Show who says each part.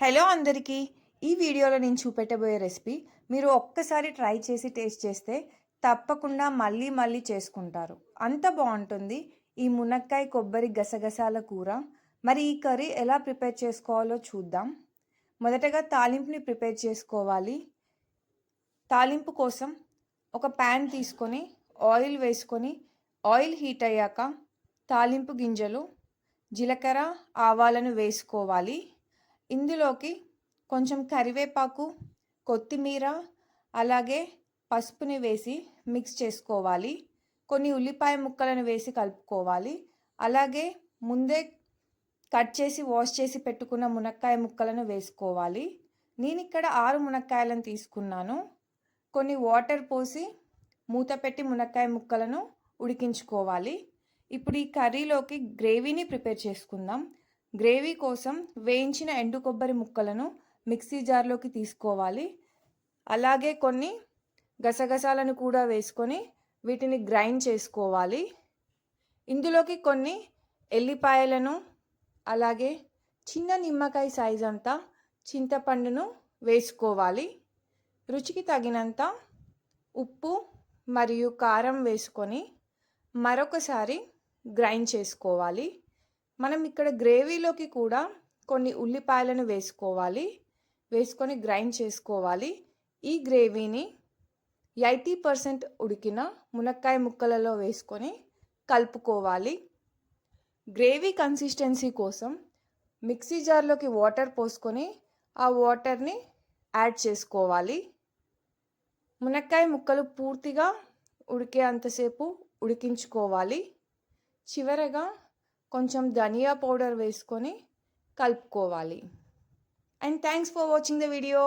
Speaker 1: Hello అందరికీ. ఈ వీడియోలో నేను చూపెట్టబోయే రెసిపీ మీరు ఒక్కసారి ట్రై చేసి టేస్ట్ చేస్తే తప్పకుండా మళ్ళీ మళ్ళీ చేసుకుంటారు. అంత బాగుంటుంది. ఈ మునక్కాయ కొబ్బరి గసగసాల కూర. మరి ఈ కర్రీ ఎలా ప్రిపేర్ చేసుకోవాలో చూద్దాం. మొదటగా తాలింపుని ప్రిపేర్ చేసుకోవాలి. తాలింపు కోసం ఒక ప్యాన్ తీసుకొని ఆయిల్ వేసుకొని ఆయిల్ హీట్ అయ్యాక తాలింపు గింజలు జీలకర్ర ఆవాలను వేసుకోవాలి. ఇందులోకి కొంచెం కరివేపాకు కొత్తిమీర అలాగే పసుపుని వేసి మిక్స్ చేసుకోవాలి. కొన్ని ఉల్లిపాయ ముక్కలను వేసి కలుపుకోవాలి. అలాగే ముందే కట్ చేసి వాష్ చేసి పెట్టుకున్న మునక్కాయ ముక్కలను వేసుకోవాలి. నేను ఇక్కడ ఆరు మునక్కాయలను తీసుకున్నాను. కొన్ని వాటర్ పోసి మూత పెట్టి మునక్కాయ ముక్కలను ఉడికించుకోవాలి. ఇప్పుడు ఈ కర్రీలోకి గ్రేవీని ప్రిపేర్ చేసుకుందాం. గ్రేవీ కోసం వేయించిన ఎండు కొబ్బరి ముక్కలను మిక్సీ జార్లోకి తీసుకోవాలి. అలాగే కొన్ని గసగసాలను కూడా వేసుకొని వీటిని గ్రైండ్ చేసుకోవాలి. ఇందులోకి కొన్ని ఎల్లిపాయలను అలాగే చిన్న నిమ్మకాయ సైజ్ అంతా చింతపండును వేసుకోవాలి. రుచికి తగినంత ఉప్పు మరియు కారం వేసుకొని మరొకసారి గ్రైండ్ చేసుకోవాలి. మనం ఇక్కడ గ్రేవీలోకి కూడా కొన్ని ఉల్లిపాయలను వేసుకోవాలి. వేసుకొని గ్రైండ్ చేసుకోవాలి. ఈ గ్రేవీని ఎయిటీ పర్సెంట్ ఉడికిన మునక్కాయ ముక్కలలో వేసుకొని కలుపుకోవాలి. గ్రేవీ కన్సిస్టెన్సీ కోసం మిక్సీ జార్లోకి వాటర్ పోసుకొని ఆ వాటర్ని యాడ్ చేసుకోవాలి. మునక్కాయ ముక్కలు పూర్తిగా ఉడికే అంతసేపు ఉడికించుకోవాలి. చివరగా కొంచెం ధనియా పౌడర్ వేసుకొని కలుపుకోవాలి. And thanks for watching the video